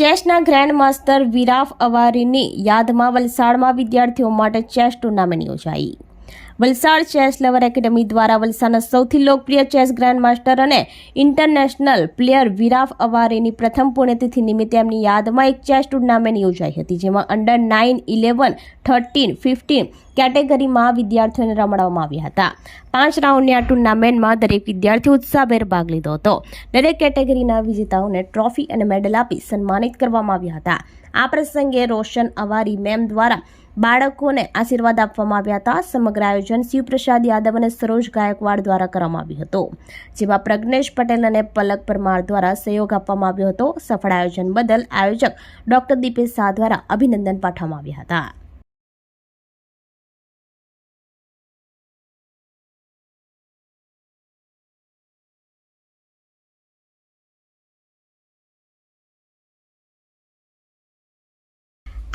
ચેસના grand master વિરાફ અવારીની યાદમાં વલસાડમાં વિદ્યાર્થીઓ માટે ચેસ ટુર્નામેન્ટ યોજાઈ. વલસાડ ચેસ લવર એકેડમી દ્વારા વલસાડના સૌથી લોકપ્રિય ચેસ ગ્રાન્ડ માસ્ટર અને ઇન્ટરનેશનલ પ્લેયર વિરાફ અવારીની પ્રથમ પુણ્યતિથિ નિમિત્તે એમની યાદમાં એક ચેસ ટુર્નામેન્ટ યોજાઈ હતી, જેમાં under nine eleven thirteen fifteen કેટેગરીમાં વિદ્યાર્થીઓને રમાડવામાં આવ્યા હતા. પાંચ રાઉન્ડની આ ટુર્નામેન્ટમાં દરેક વિદ્યાર્થી ઉત્સાહભેર ભાગ લીધો હતો. દરેક કેટેગરીના વિજેતાઓને ટ્રોફી અને મેડલ આપી સન્માનિત કરવામાં આવ્યા હતા. આ પ્રસંગે રોશન અવારી મેમ દ્વારા બાળકોને આશીર્વાદ આપવામાં આવ્યા હતા. સમગ્ર આયોજન શિવપ્રસાદ યાદવ અને સરોજ ગાયકવાડ દ્વારા કરવામાં આવ્યું હતું. જેમાં પ્રજ્ઞેશ પટેલ અને પલક પરમાર દ્વારા સહયોગ આપવામાં આવ્યો હતો. સફળ આયોજન બદલ આયોજક ડોક્ટર દીપેશ શાહ દ્વારા અભિનંદન પાઠવવામાં આવ્યા હતા.